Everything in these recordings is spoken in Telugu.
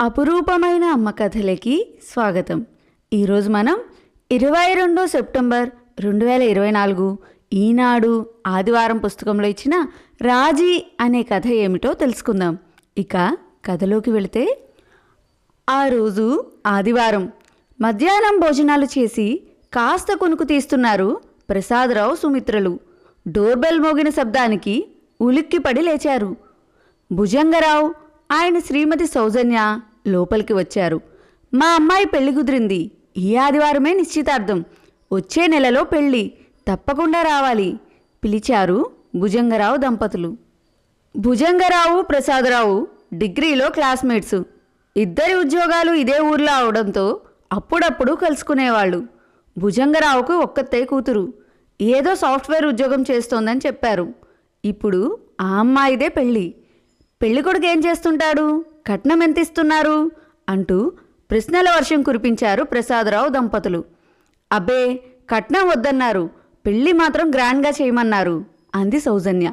అపురూపమైన అమ్మ కథలకి స్వాగతం. ఈరోజు మనం ఇరవై రెండో సెప్టెంబర్ రెండు వేల ఇరవై నాలుగు ఈనాడు ఆదివారం పుస్తకంలో ఇచ్చిన రాజీ అనే కథ ఏమిటో తెలుసుకుందాం. ఇక కథలోకి వెళితే ఆ రోజు ఆదివారం మధ్యాహ్నం భోజనాలు చేసి కాస్త కొనుకు తీస్తున్నారు ప్రసాదరావు సుమిత్రలు. డోర్బెల్ మోగిన శబ్దానికి ఉలిక్కిపడి లేచారు. భుజంగరావు ఆయన శ్రీమతి సౌజన్య లోపలికి వచ్చారు. మా అమ్మాయి పెళ్ళి కుదిరింది. ఈ ఆదివారమే నిశ్చితార్థం. వచ్చే నెలలో పెళ్ళి తప్పకుండా రావాలి. పిలిచారు భుజంగరావు దంపతులు. భుజంగరావు ప్రసాదరావు డిగ్రీలో క్లాస్మేట్స్. ఇద్దరి ఉద్యోగాలు ఇదే ఊర్లో అవడంతో అప్పుడప్పుడు కలుసుకునేవాళ్ళు. భుజంగరావుకు ఒక్కతే కూతురు. ఏదో సాఫ్ట్వేర్ ఉద్యోగం చేస్తోందని చెప్పారు. ఇప్పుడు ఆ అమ్మాయిదే పెళ్ళి పెళ్ళికొడుకు ఏం చేస్తుంటాడు? కట్నం ఎంత ఇస్తున్నారు అంటూ ప్రశ్నల వర్షం కురిపించారు ప్రసాదరావు దంపతులు. అబ్బే కట్నం వద్దన్నారు. పెళ్ళి మాత్రం గ్రాండ్గా చేయమన్నారు. అంది సౌజన్య.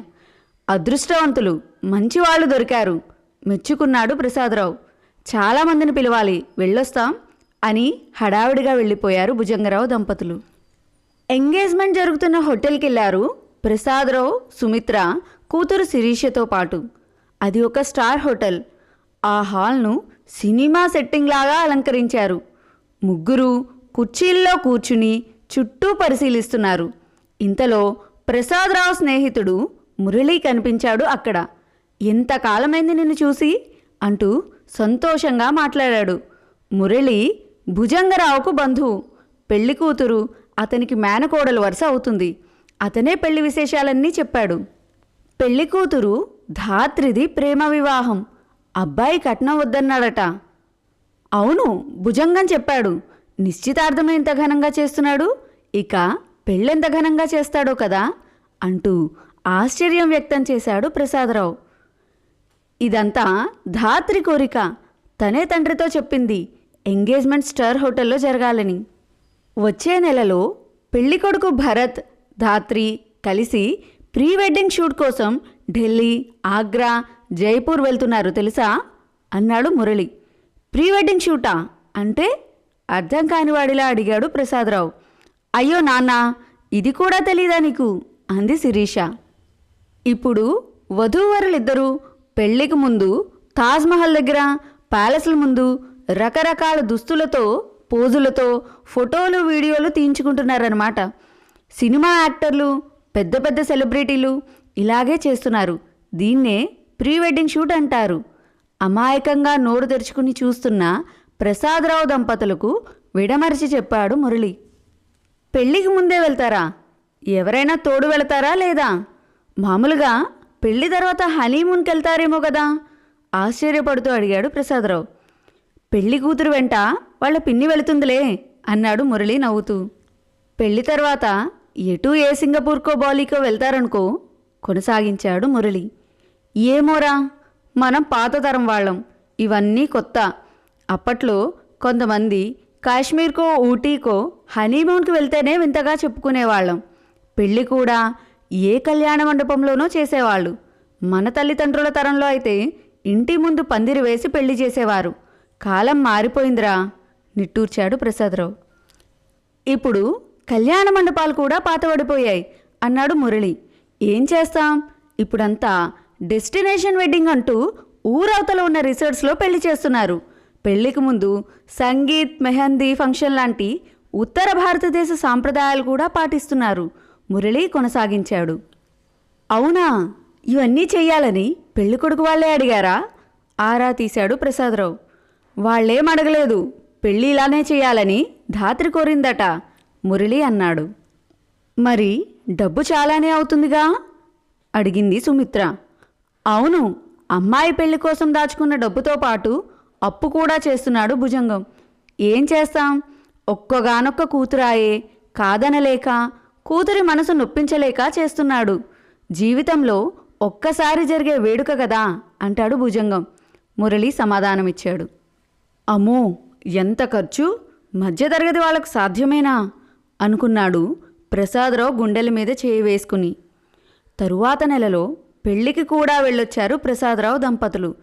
అదృష్టవంతులు మంచి వాళ్ళు దొరికారు. మెచ్చుకున్నాడు ప్రసాదరావు. చాలామందిని పిలవాలి వెళ్ళొస్తాం అని హడావిడిగా వెళ్ళిపోయారు భుజంగరావు దంపతులు. ఎంగేజ్మెంట్ జరుగుతున్న హోటల్కి వెళ్ళారు ప్రసాదరావు సుమిత్ర కూతురు శిరీషతో పాటు. అది ఒక స్టార్ హోటల్. ఆ హాల్ను సినిమా సెట్టింగ్ లాగా అలంకరించారు. ముగ్గురు కుర్చీల్లో కూర్చుని చుట్టూ పరిశీలిస్తున్నారు. ఇంతలో ప్రసాదరావు స్నేహితుడు మురళి కనిపించాడు అక్కడ. ఎంతకాలమైంది నిన్ను చూసి? అంటూ సంతోషంగా మాట్లాడాడు. మురళి భుజంగరావుకు బంధువు. పెళ్ళి కూతురు అతనికి మేనకోడలు వరుస అవుతుంది. అతనే పెళ్ళి విశేషాలన్నీ చెప్పాడు. పెళ్ళి కూతురు ధాత్రిది ప్రేమ వివాహం. అబ్బాయి కట్నం వద్దన్నాడట. అవును భుజంగం చెప్పాడు. నిశ్చితార్థం ఎంత ఘనంగా చేస్తున్నాడు? ఇక పెళ్ళెంత ఘనంగా చేస్తాడో కదా? అంటూ ఆశ్చర్యం వ్యక్తం చేశాడు ప్రసాదరావు. ఇదంతా ధాత్రి కోరిక. తనే తండ్రితో చెప్పింది. ఎంగేజ్మెంట్ స్టార్ హోటల్లో జరగాలని. వచ్చే నెలలో పెళ్ళికొడుకు భరత్ ధాత్రి కలిసి ప్రీ వెడ్డింగ్ షూట్ కోసం ఢిల్లీ ఆగ్రా జైపూర్ వెళ్తున్నారు తెలుసా? అన్నాడు మురళి. Pre wedding షూటా? అంటే అర్థం కానివాడిలా అడిగాడు ప్రసాదరావు. అయ్యో నాన్న ఇది కూడా తెలీదా నీకు? అంది శిరీష. ఇప్పుడు వధూవరులిద్దరూ పెళ్ళికి ముందు తాజ్మహల్ దగ్గర ప్యాలెస్ల ముందు రకరకాల దుస్తులతో పోజులతో ఫోటోలు వీడియోలు తీయించుకుంటున్నారన్నమాట. సినిమా యాక్టర్లు పెద్ద పెద్ద సెలబ్రిటీలు ఇలాగే చేస్తున్నారు. దీన్నే ప్రీ వెడ్డింగ్ షూట్ అంటారు. అమాయకంగా నోరు తెరుచుకుని చూస్తున్న ప్రసాదరావు దంపతులకు విడమరిచి చెప్పాడు మురళి. పెళ్ళికి ముందే వెళ్తారా? ఎవరైనా తోడు వెళతారా లేదా? మామూలుగా పెళ్ళి తర్వాత హనీమూన్కి వెళ్తారేమో కదా? ఆశ్చర్యపడుతూ అడిగాడు ప్రసాదరావు. పెళ్ళి కూతురు వెంట వాళ్ళ పిన్ని వెళుతుందిలే అన్నాడు మురళి నవ్వుతూ. పెళ్ళి తర్వాత ఎటు ఏ సింగపూర్కో బాలీకో వెళ్తారనుకో కొనసాగించాడు మురళి. ఏమోరా మనం పాత తరం వాళ్ళం ఇవన్నీ కొత్త. అప్పట్లో కొంతమంది కాశ్మీర్కో ఊటీకో హనీమూన్కి వెళ్తేనే వింతగా చెప్పుకునేవాళ్ళం. పెళ్ళి కూడా ఏ కళ్యాణ మండపంలోనో చేసేవాళ్ళు. మన తల్లిదండ్రుల తరంలో అయితే ఇంటి ముందు పందిరి వేసి పెళ్ళి చేసేవారు. కాలం మారిపోయిందిరా నిట్టూర్చాడు ప్రసాదరావు. ఇప్పుడు కళ్యాణ మండపాలు కూడా పాతబడిపోయాయి అన్నాడు మురళి. ఏం చేస్తాం? ఇప్పుడంతా డెస్టినేషన్ వెడ్డింగ్ అంటూ ఊరవతల ఉన్న రిసార్ట్స్లో పెళ్ళి చేస్తున్నారు. పెళ్ళికి ముందు సంగీత్ మెహందీ ఫంక్షన్ లాంటి ఉత్తర భారతదేశ సాంప్రదాయాలు కూడా పాటిస్తున్నారు. మురళి కొనసాగించాడు. అవునా? ఇవన్నీ చెయ్యాలని పెళ్ళికొడుకు వాళ్ళే అడిగారా? ఆరా తీశాడు ప్రసాదరావు. వాళ్ళేం అడగలేదు. పెళ్ళి ఇలానే చేయాలని ధాత్రి కోరిందట. మురళి అన్నాడు. మరి డబ్బు చాలానే అవుతుందిగా? అడిగింది సుమిత్ర. అవును అమ్మాయి పెళ్ళి కోసం దాచుకున్న డబ్బుతో పాటు అప్పు కూడా చేస్తున్నాడు భుజంగం. ఏం చేస్తాం? ఒక్కగానొక్క కూతురాయే కాదనలేక కూతురి మనసు నొప్పించలేక చేస్తున్నాడు. జీవితంలో ఒక్కసారి జరిగే వేడుక కదా? అంటాడు భుజంగం. మురళి సమాధానమిచ్చాడు. అమ్మో ఎంత ఖర్చు? మధ్యతరగతి వాళ్ళకు సాధ్యమేనా? అనుకున్నాడు ప్రసాదరావు గుండెల మీద చేయి వేసుకుని తరువాత నెలలో పెళ్ళికి కూడా వెళ్ళొచ్చారు ప్రసాదరావు దంపతులు.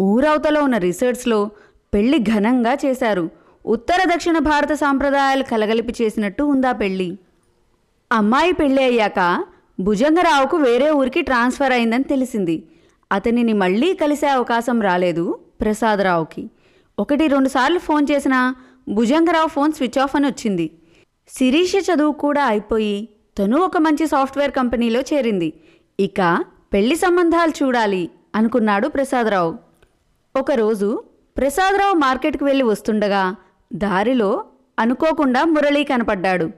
ఊరవతలో ఉన్న రిసార్ట్స్లో పెళ్ళి ఘనంగా చేశారు. ఉత్తర దక్షిణ భారత సాంప్రదాయాలు కలగలిపి చేసినట్టు ఉందా పెళ్ళి అమ్మాయి పెళ్ళి అయ్యాక భుజంగరావుకు వేరే ఊరికి ట్రాన్స్ఫర్ అయిందని తెలిసింది. అతనిని మళ్ళీ కలిసే అవకాశం రాలేదు ప్రసాదరావుకి. ఒకటి రెండుసార్లు ఫోన్ చేసినా భుజంగరావు ఫోన్ స్విచ్ ఆఫ్ అని వచ్చింది. శిరీష చదువు కూడా అయిపోయి తను ఒక మంచి సాఫ్ట్వేర్ కంపెనీలో చేరింది. ఇక పెళ్ళి సంబంధాలు చూడాలి అనుకున్నాడు ప్రసాదరావు. ఒకరోజు ప్రసాదరావు మార్కెట్కి వెళ్ళి వస్తుండగా దారిలో అనుకోకుండా మురళి కనపడ్డాడు.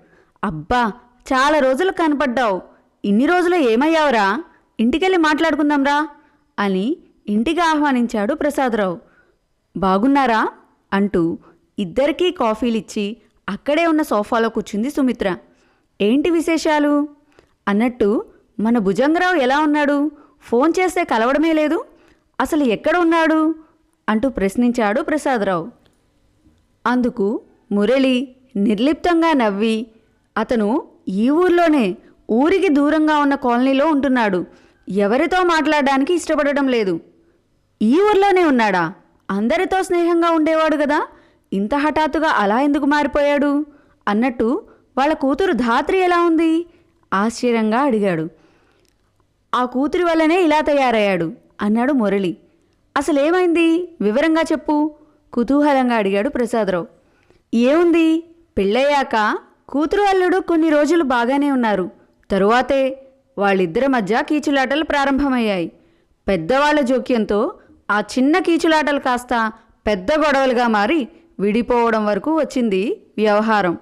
అబ్బా చాలా రోజులు కనపడ్డావు. ఇన్ని రోజులు ఏమయ్యావురా? ఇంటికెళ్ళి మాట్లాడుకుందాంరా అని ఇంటికి ఆహ్వానించాడు ప్రసాదరావు. బాగున్నారా? అంటూ ఇద్దరికీ కాఫీలిచ్చి అక్కడే ఉన్న సోఫాలో కూర్చుంది సుమిత్ర. ఏంటి విశేషాలు? అన్నట్టు మన భుజంగరావు ఎలా ఉన్నాడు? ఫోన్ చేస్తే కలవడమే లేదు. అసలు ఎక్కడ ఉన్నాడు? అంటూ ప్రశ్నించాడు ప్రసాదరావు. అందుకు మురళి నిర్లిప్తంగా నవ్వి అతను ఈ ఊర్లోనే ఊరికి దూరంగా ఉన్న కాలనీలో ఉంటున్నాడు. ఎవరితో మాట్లాడడానికి ఇష్టపడడం లేదు. ఈ ఊర్లోనే ఉన్నాడా? అందరితో స్నేహంగా ఉండేవాడు కదా? ఇంత హఠాత్తుగా అలా ఎందుకు మారిపోయాడు? అన్నట్టు వాళ్ళ కూతురు ధాత్రి ఎలా ఉంది? ఆశ్చర్యంగా అడిగాడు. ఆ కూతురి వల్లనే ఇలా తయారయ్యాడు అన్నాడు మురళి. అసలేమైంది? వివరంగా చెప్పు కుతూహలంగా అడిగాడు ప్రసాదరావు. ఏముంది? పెళ్ళయ్యాక కూతురు అల్లుడు కొన్ని రోజులు బాగానే ఉన్నారు. తరువాతే వాళ్ళిద్దరి మధ్య కీచులాటలు ప్రారంభమయ్యాయి. పెద్దవాళ్ళ జోక్యంతో ఆ చిన్న కీచులాటలు కాస్త పెద్ద గొడవలుగా మారి విడిపోవడం వరకు వచ్చింది వ్యవహారం.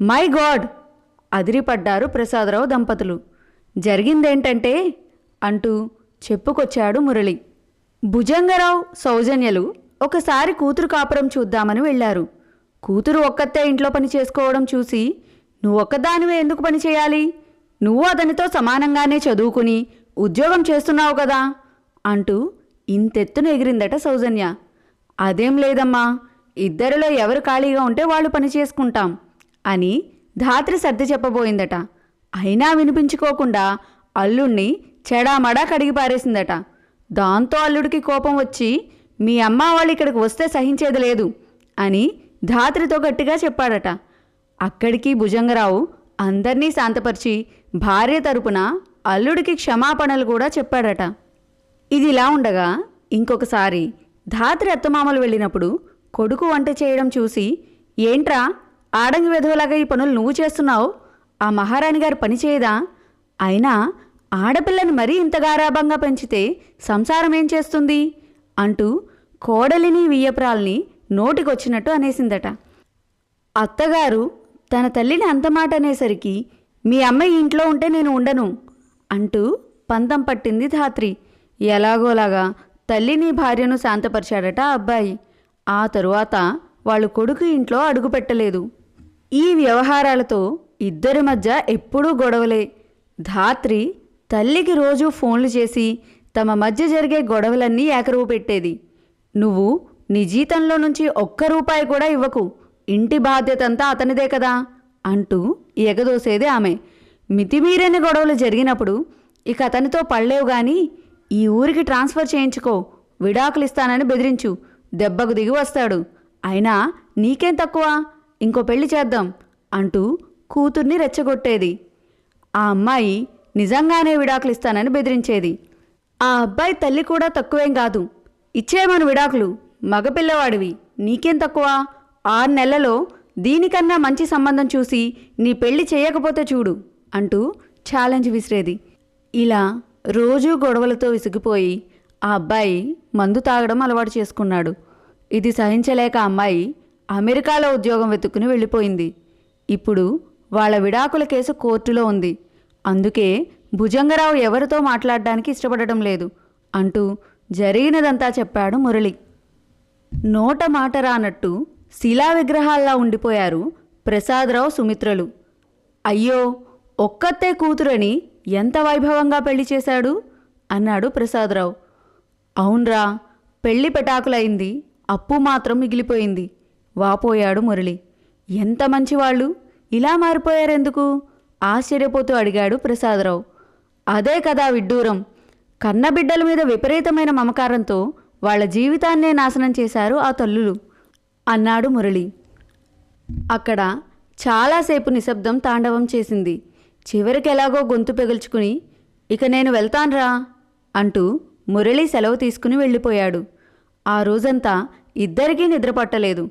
My God! అదిరిపడ్డారు ప్రసాదరావు దంపతులు. జరిగిందేంటంటే? అంటూ చెప్పుకొచ్చాడు మురళి. భుజంగరావు సౌజన్యలు ఒకసారి కూతురు కాపురం చూద్దామని వెళ్ళారు. కూతురు ఒక్కతే ఇంట్లో పని చేసుకోవడం చూసి నువ్వొక్కదానివే ఎందుకు పని చేయాలి? నువ్వు అతనితో సమానంగానే చదువుకుని ఉద్యోగం చేస్తున్నావు కదా? అంటూ ఇంతెత్తున ఎగిరిందట సౌజన్య. అదేం లేదమ్మా ఇద్దరిలో ఎవరు ఖాళీగా ఉంటే వాళ్ళు పని చేసుకుంటాం అని ధాత్రి సర్ది చెప్పబోయిందట. అయినా వినిపించుకోకుండా అల్లుణ్ణి చెడామడా కడిగి పారేసిందట. దాంతో అల్లుడికి కోపం వచ్చి మీ అమ్మ వాళ్ళు ఇక్కడికి వస్తే సహించేది లేదు అని ధాత్రితో గట్టిగా చెప్పాడట. అక్కడికి భుజంగరావు అందర్నీ శాంతపరిచి భార్య తరపున అల్లుడికి క్షమాపణలు కూడా చెప్పాడట. ఇది ఇలా ఉండగా ఇంకొకసారి ధాత్రి అత్తమామలు వెళ్ళినప్పుడు కొడుకు వంట చేయడం చూసి ఏంట్రా ఆడంగి వెధవలాగా ఈ పనులు నువ్వు చేస్తున్నావు? ఆ మహారాణి గారు పని చేయదా? అయినా ఆడపిల్లని మరీ ఇంత గారాభంగా పెంచితే సంసారం ఏం చేస్తుంది? అంటూ కోడలిని వియ్యపురాల్ని నోటికొచ్చినట్టు అనేసిందట. అత్తగారు తన తల్లిని అంతమాట అనేసరికి మీ అమ్మ ఇంట్లో ఉంటే నేను ఉండను అంటూ పంతం పట్టింది ధాత్రి. ఎలాగోలాగా తల్లిని భార్యను శాంతపరిచాడట అబ్బాయి. ఆ తరువాత వాళ్ళు కొడుకు ఇంట్లో అడుగుపెట్టలేదు. ఈ వ్యవహారాలతో ఇద్దరి మధ్య ఎప్పుడూ గొడవలే. ధాత్రి తల్లికి రోజు ఫోన్లు చేసి తమ మధ్య జరిగే గొడవలన్నీ ఏకరువు పెట్టేది. నువ్వు నీ జీతంలో నుంచి ఒక్క రూపాయి కూడా ఇవ్వకు. ఇంటి బాధ్యతంతా అతనిదే కదా అంటూ ఎగదోసేది ఆమె. మితిమీరని గొడవలు జరిగినప్పుడు ఇక అతనితో పడలేవు గాని ఈ ఊరికి ట్రాన్స్ఫర్ చేయించుకో విడాకులు ఇస్తానని బెదిరించు. దెబ్బకు దిగి వస్తాడు. అయినా నీకేం తక్కువ? ఇంకో పెళ్ళి చేద్దాం అంటూ కూతుర్ని రెచ్చగొట్టేది. ఆ అమ్మాయి నిజంగానే విడాకులిస్తానని బెదిరించేది. ఆ అబ్బాయి తల్లి కూడా తక్కువేం కాదు. ఇచ్చేయమను విడాకులు. మగపిల్లవాడివి. నీకేం తక్కువ? ఆరు నెలలో దీనికన్నా మంచి సంబంధం చూసి నీ పెళ్ళి చేయకపోతే చూడు అంటూ ఛాలెంజ్ విసిరేది. ఇలా రోజూ గొడవలతో విసిగిపోయి ఆ అబ్బాయి మందు తాగడం అలవాటు చేసుకున్నాడు. ఇది సహించలేక అమ్మాయి అమెరికాలో ఉద్యోగం వెతుక్కుని వెళ్ళిపోయింది. ఇప్పుడు వాళ్ళ విడాకుల కేసు కోర్టులో ఉంది. అందుకే భుజంగరావు ఎవరితో మాట్లాడడానికి ఇష్టపడటం లేదు అంటూ జరిగినదంతా చెప్పాడు మురళి. నోట మాట రానట్టు శిలా విగ్రహాల్లా ఉండిపోయారు ప్రసాదరావు సుమిత్రలు. అయ్యో ఒక్కతే కూతురని ఎంత వైభవంగా పెళ్ళి చేశాడు? అన్నాడు ప్రసాదరావు. అవునరా పెళ్ళి పెటాకులైంది అప్పు మాత్రం మిగిలిపోయింది. వాపోయాడు మురళి. ఎంత మంచివాళ్ళు ఇలా మారిపోయారెందుకు? ఆశ్చర్యపోతూ అడిగాడు ప్రసాదరావు. అదే కదా విడ్డూరం. కన్నబిడ్డల మీద విపరీతమైన మమకారంతో వాళ్ళ జీవితాన్నే నాశనం చేశారు ఆ తల్లులు అన్నాడు మురళి. అక్కడ చాలాసేపు నిశ్శబ్దం తాండవం చేసింది. చివరికి ఎలాగో గొంతు పెగుల్చుకుని ఇక నేను వెళ్తాన్రా అంటూ మురళి సెలవు తీసుకుని వెళ్ళిపోయాడు. ఆ రోజంతా ఇద్దరికీ నిద్ర పట్టలేదు.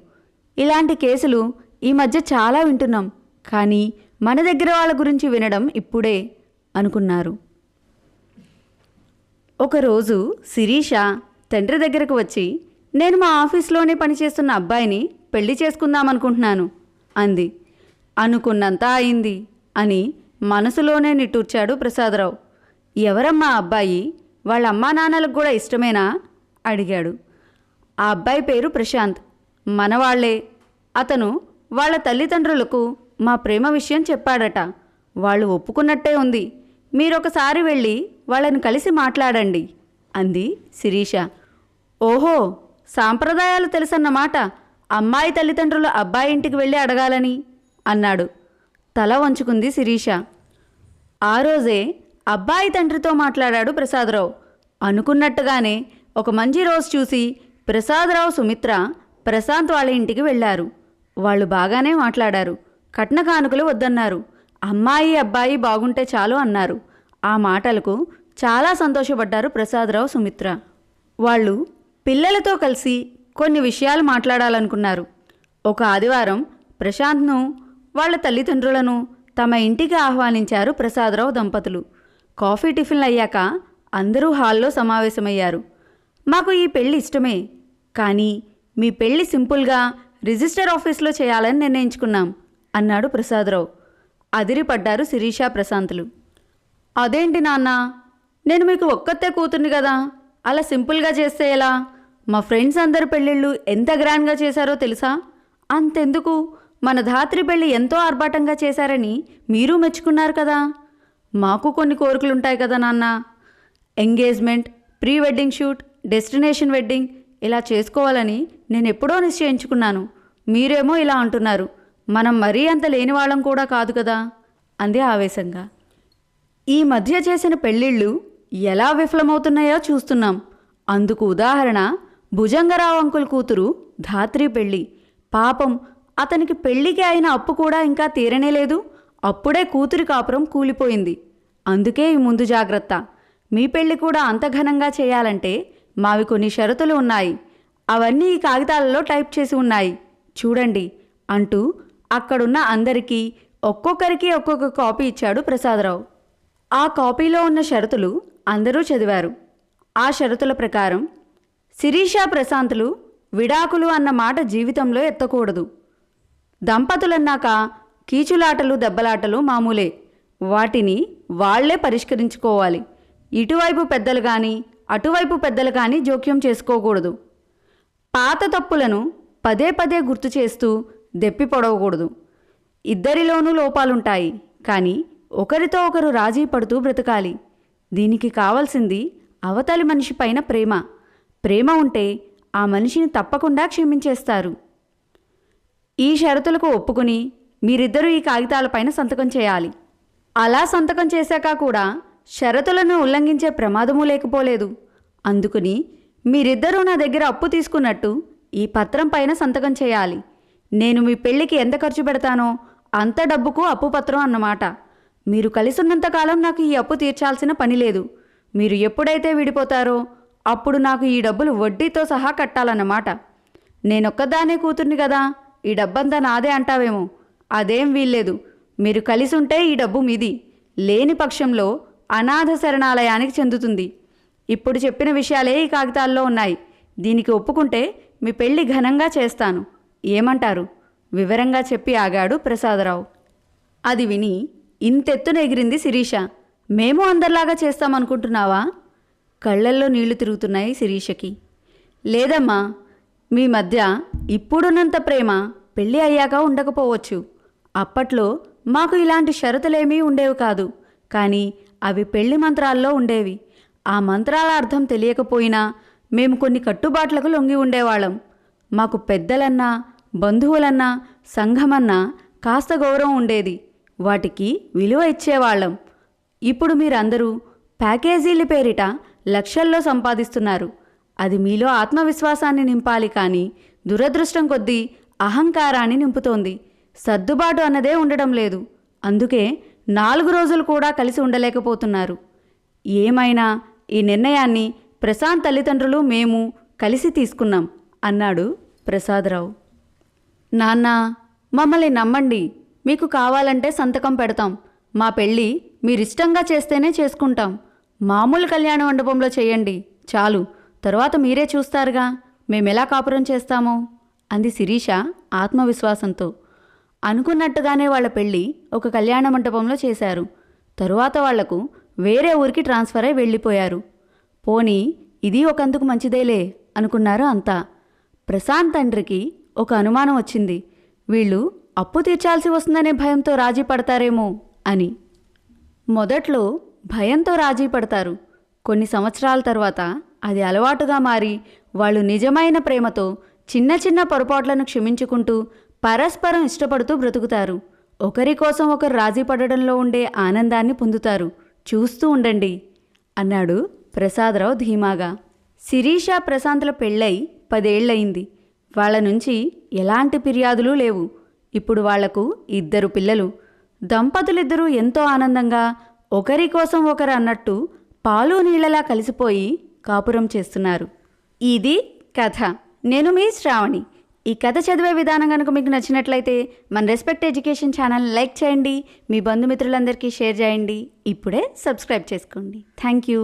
ఇలాంటి కేసులు ఈ మధ్య చాలా వింటున్నాం. కానీ మన దగ్గర వాళ్ళ గురించి వినడం ఇప్పుడే అనుకున్నారు. ఒకరోజు శిరీష తండ్రి దగ్గరకు వచ్చి నేను మా ఆఫీస్లోనే పనిచేస్తున్న అబ్బాయిని పెళ్ళి చేసుకుందామనుకుంటున్నాను అంది. అనుకున్నంత అయింది అని మనసులోనే నిట్టూర్చాడు ప్రసాదరావు. ఎవరమ్మా అబ్బాయి? వాళ్ళ అమ్మా నాన్నలకు కూడా ఇష్టమేనా? అడిగాడు. ఆ అబ్బాయి పేరు ప్రశాంత్. మనవాళ్ళే. అతను వాళ్ళ తల్లిదండ్రులకు మా ప్రేమ విషయం చెప్పాడట. వాళ్ళు ఒప్పుకున్నట్టే ఉంది. మీరొకసారి వెళ్ళి వాళ్ళని కలిసి మాట్లాడండి అంది శిరీష. ఓహో! సాంప్రదాయాలు తెలుసన్నమాట. అమ్మాయి తల్లిదండ్రులు అబ్బాయి ఇంటికి వెళ్ళి అడగాలని అన్నాడు. తల వంచుకుంది శిరీష. ఆ రోజే అబ్బాయి తండ్రితో మాట్లాడాడు ప్రసాదరావు. అనుకున్నట్టుగానే ఒక మంచి రోజు చూసి ప్రసాదరావు సుమిత్ర ప్రశాంత్ వాళ్ళ ఇంటికి వెళ్ళారు. వాళ్ళు బాగానే మాట్లాడారు. కట్న కానుకలు వద్దన్నారు. అమ్మాయి అబ్బాయి బాగుంటే చాలు అన్నారు. ఆ మాటలకు చాలా సంతోషపడ్డారు ప్రసాదరావు సుమిత్ర. వాళ్ళు పిల్లలతో కలిసి కొన్ని విషయాలు మాట్లాడాలనుకున్నారు. ఒక ఆదివారం ప్రశాంత్ను వాళ్ళ తల్లిదండ్రులను తమ ఇంటికి ఆహ్వానించారు ప్రసాదరావు దంపతులు. కాఫీ టిఫిన్లు అయ్యాక అందరూ హాల్లో సమావేశమయ్యారు. మాకు ఈ పెళ్ళి ఇష్టమే. కానీ మీ పెళ్ళి సింపుల్గా రిజిస్టర్ ఆఫీస్లో చేయాలని నిర్ణయించుకున్నాం అన్నాడు ప్రసాదరావు. అదిరిపడ్డారు శిరీష ప్రశాంతులు. అదేంటి నాన్న? నేను మీకు ఒక్కతే కూతుర్ని కదా. అలా సింపుల్గా చేస్తే ఎలా? మా ఫ్రెండ్స్ అందరి పెళ్ళిళ్ళు ఎంత గ్రాండ్గా చేశారో తెలుసా? అంతెందుకు? మన ధాత్రి పెళ్ళి ఎంతో ఆర్భాటంగా చేశారని మీరు మెచ్చుకున్నారు కదా. మాకు కొన్ని కోరికలుంటాయి కదా నాన్న. Engagement pre wedding shoot destination wedding ఇలా చేసుకోవాలని నేను ఎప్పుడో నిశ్చయించుకున్నాను. మీరేమో ఇలా అంటున్నారు. మనం మరీ అంత లేని వాళ్ళం కూడా కాదు కదా అంది ఆవేశంగా. ఈ మధ్య చేసిన పెళ్ళిళ్ళు ఎలా విఫలమవుతున్నాయో చూస్తున్నాం. అందుకు ఉదాహరణ భుజంగరావు అంకుల్ కూతురు ధాత్రి పెళ్ళి. పాపం అతనికి పెళ్ళికి అయిన అప్పు కూడా ఇంకా తీరనే లేదు. అప్పుడే కూతురి కాపురం కూలిపోయింది. అందుకే ఈ ముందు జాగ్రత్త. మీ పెళ్ళి కూడా అంత ఘనంగా చేయాలంటే మావి కొన్ని షరతులు ఉన్నాయి. అవన్నీ ఈ కాగితాలలో టైప్ చేసి ఉన్నాయి. చూడండి అంటూ అక్కడున్న అందరికీ ఒక్కొక్కరికి ఒక్కొక్క కాపీ ఇచ్చాడు ప్రసాదరావు. ఆ కాపీలో ఉన్న షరతులు అందరూ చదివారు. ఆ షరతుల ప్రకారం శిరీష ప్రశాంతులు విడాకులు అన్న మాట జీవితంలో ఎత్తకూడదు. దంపతులన్నాక కీచులాటలు దెబ్బలాటలు మామూలే. వాటిని వాళ్ళే పరిష్కరించుకోవాలి. ఇటువైపు పెద్దలు కానీ అటువైపు పెద్దలు కానీ జోక్యం చేసుకోకూడదు. పాత తప్పులను పదే పదే గుర్తు చేస్తూ దెప్పి పొడవకూడదు. ఇద్దరిలోనూ లోపాలుంటాయి కానీ ఒకరితో ఒకరు రాజీ పడుతూ బ్రతకాలి. దీనికి కావాల్సింది అవతలి మనిషి పైన ప్రేమ. ప్రేమ ఉంటే ఆ మనిషిని తప్పకుండా క్షమించేస్తారు. ఈ షరతులకు ఒప్పుకుని మీరిద్దరూ ఈ కాగితాలపైన సంతకం చేయాలి. అలా సంతకం చేశాక కూడా షరతులను ఉల్లంఘించే ప్రమాదమూ లేకపోలేదు. అందుకుని మీరిద్దరూ నా దగ్గర అప్పు తీసుకున్నట్టు ఈ పత్రం పైన సంతకం చేయాలి. నేను మీ పెళ్ళికి ఎంత ఖర్చు పెడతానో అంత డబ్బుకు అప్పు పత్రం అన్నమాట. మీరు కలిసున్నంతకాలం నాకు ఈ అప్పు తీర్చాల్సిన పని లేదు. మీరు ఎప్పుడైతే విడిపోతారో అప్పుడు నాకు ఈ డబ్బులు వడ్డీతో సహా కట్టాలన్నమాట. నేనొక్కదానే కూతుర్ని కదా ఈ డబ్బంతా నాదే అంటావేమో. అదేం వీల్లేదు. మీరు కలిసి ఉంటే ఈ డబ్బు మీది. లేని పక్షంలో అనాథ శరణాలయానికి చెందుతుంది. ఇప్పుడు చెప్పిన విషయాలే ఈ కాగితాల్లో ఉన్నాయి. దీనికి ఒప్పుకుంటే మీ పెళ్ళి ఘనంగా చేస్తాను. ఏమంటారు? వివరంగా చెప్పి ఆగాడు ప్రసాదరావు. అది విని ఇంతెత్తున ఎగిరింది శిరీష. మేము అందరిలాగా చేస్తామనుకుంటున్నావా? కళ్ళల్లో నీళ్ళు తిరుగుతున్నాయి శిరీషకి. లేదమ్మా మీ మధ్య ఇప్పుడున్నంత ప్రేమ పెళ్ళి అయ్యాక ఉండకపోవచ్చు. అప్పట్లో మాకు ఇలాంటి షరతులేమీ ఉండేవి కాదు. కానీ అవి పెళ్ళి మంత్రాల్లో ఉండేవి. ఆ మంత్రాల అర్థం తెలియకపోయినా మేము కొన్ని కట్టుబాట్లకు లొంగి ఉండేవాళ్ళం. మాకు పెద్దలన్నా బంధువులన్నా సంఘమన్నా కాస్త గౌరవం ఉండేది. వాటికి విలువ ఇచ్చేవాళ్ళం. ఇప్పుడు మీరందరూ ప్యాకేజీల పేరిట లక్షల్లో సంపాదిస్తున్నారు. అది మీలో ఆత్మవిశ్వాసాన్ని నింపాలి కానీ దురదృష్టం కొద్దీ అహంకారాన్ని నింపుతోంది. సర్దుబాటు అన్నదే ఉండడం లేదు. అందుకే నాలుగు రోజులు కూడా కలిసి ఉండలేకపోతున్నారు. ఏమైనా ఈ నిర్ణయాన్ని ప్రశాంత్ తల్లిదండ్రులు మేము కలిసి తీసుకున్నాం అన్నాడు ప్రసాదరావు. నాన్న మమ్మల్ని నమ్మండి. మీకు కావాలంటే సంతకం పెడతాం. మా పెళ్ళి మీరిష్టంగా చేస్తేనే చేసుకుంటాం. మామూలు కళ్యాణ మండపంలో చేయండి. చాలు. తరువాత మీరే చూస్తారుగా. మేమెలా కాపురం చేస్తామో? అంది శిరీష ఆత్మవిశ్వాసంతో. అనుకున్నట్టుగానే వాళ్ళ పెళ్ళి ఒక కళ్యాణ మంటపంలో చేశారు. తరువాత వాళ్ళకు వేరే ఊరికి ట్రాన్స్ఫర్ అయి వెళ్ళిపోయారు. పోనీ ఇది ఒకందుకు మంచిదేలే అనుకున్నారు అంతా. ప్రశాంత్ తండ్రికి ఒక అనుమానం వచ్చింది. వీళ్ళు అప్పు తీర్చాల్సి వస్తుందనే భయంతో రాజీ పడతారేమో అని. మొదట్లో భయంతో రాజీ పడతారు. కొన్ని సంవత్సరాల తర్వాత అది అలవాటుగా మారి వాళ్ళు నిజమైన ప్రేమతో చిన్న చిన్న పొరపాట్లను క్షమించుకుంటూ పరస్పరం ఇష్టపడుతూ బ్రతుకుతారు. ఒకరి కోసం ఒకరు రాజీ పడడంలో ఉండే ఆనందాన్ని పొందుతారు. చూస్తూ ఉండండి అన్నాడు ప్రసాదరావు ధీమాగా. శిరీష ప్రశాంత్ల పెళ్ళై పదేళ్ళయింది వాళ్ళ నుంచి ఎలాంటి ఫిర్యాదులు లేవు. ఇప్పుడు వాళ్ళకు ఇద్దరు పిల్లలు. దంపతులిద్దరూ ఎంతో ఆనందంగా ఒకరి కోసం ఒకరు అన్నట్టు పాలు నీళ్ళలా కలిసిపోయి కాపురం చేస్తున్నారు. ఇది కథ. నేను మీ శ్రావణి. ఈ కథ చదివే విధానం కనుక మీకు నచ్చినట్లయితే మన రెస్పెక్ట్ ఎడ్యుకేషన్ ఛానల్ లైక్ చేయండి మీ బంధుమిత్రులందరికీ షేర్ చేయండి ఇప్పుడే సబ్స్క్రైబ్ చేసుకోండి. Thank you.